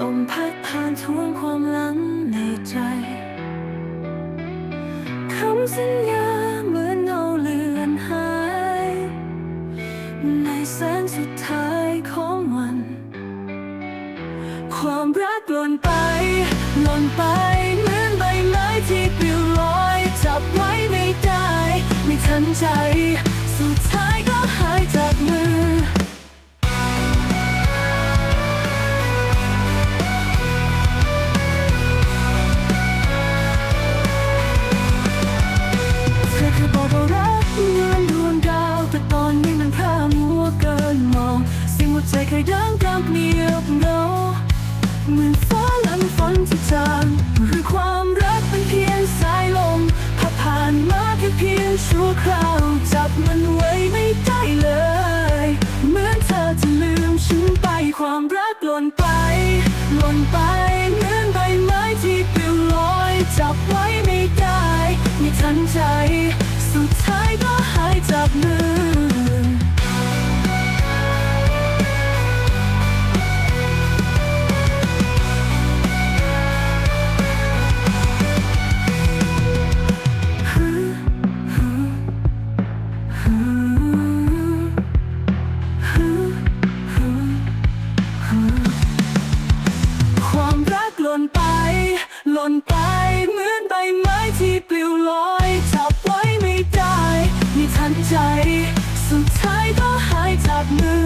ลมพัดผ่านทวงความหลังในใจคำสัญญาเหมือนเงาเลือนหาย ในแสงสุดท้ายของวัน ความรักหล่นไป หล่นไปเหมือนใบไม้ที่ปลิวลอย จับไว้ไม่ได้ ไม่ทันใจ สุดท้าย ใจเคยดังกำเนียบเงาเหมือนฟ้าหลังฝนที่จางหรือความรักเป็นเพียงสายลมพัดผ่านมาแค่เพียงชั่วคราวจับมันไว้ไม่ได้เลย เหมือนเธอจะลืมฉันไปความรักหล่นไปหล่นไปเหมือนใบไม้ที่ปลิวลอยจับไว้ไม่ได้ไม่ทันใจ ล่นไป หล่นไป เหมือนใบไม้ที่ปลิวลอยจับไว้ไม่ได้ไม่ทันใจ สุดท้ายก็หายจากมือ